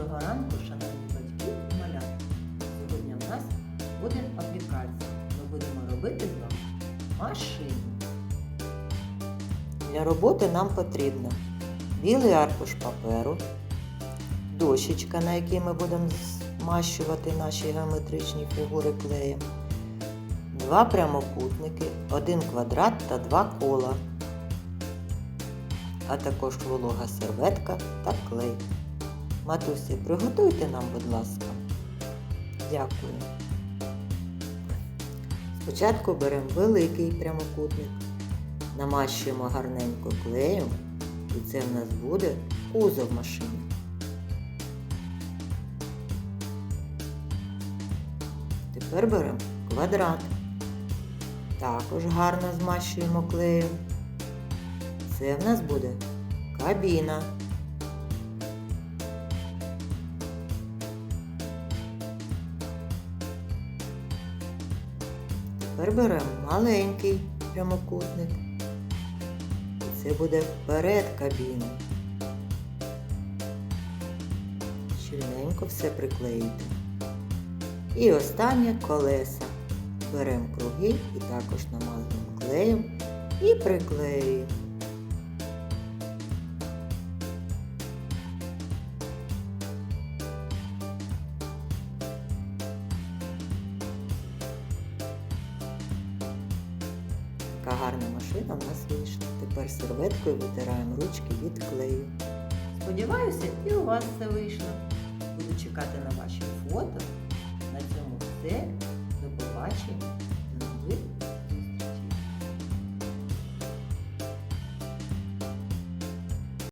Доброго ранку, шановні батьки малята. Сьогодні в нас буде аплікація. Ми будемо робити з вами машину. Для роботи нам потрібно білий аркуш паперу, дощечка, на якій ми будемо змащувати наші геометричні фігури клеєм, два прямокутники, один квадрат та два кола, а також волога серветка та клей. Матусі, приготуйте нам, будь ласка. Дякую. Спочатку беремо великий прямокутник, намащуємо гарненько клеєм, і це в нас буде кузов машини. Тепер беремо квадрат. Також гарно змащуємо клеєм. Це в нас буде кабіна. Тепер беремо маленький прямокутник. І це буде вперед кабіни. Щільненько все приклеїти. І останнє колеса. Беремо круги і також намазуємо клеєм і приклеюємо. Така гарна машина в нас вийшла. Тепер серветкою витираємо ручки від клею. Сподіваюся, і у вас все вийшло. Буду чекати на ваші фото. На цьому все.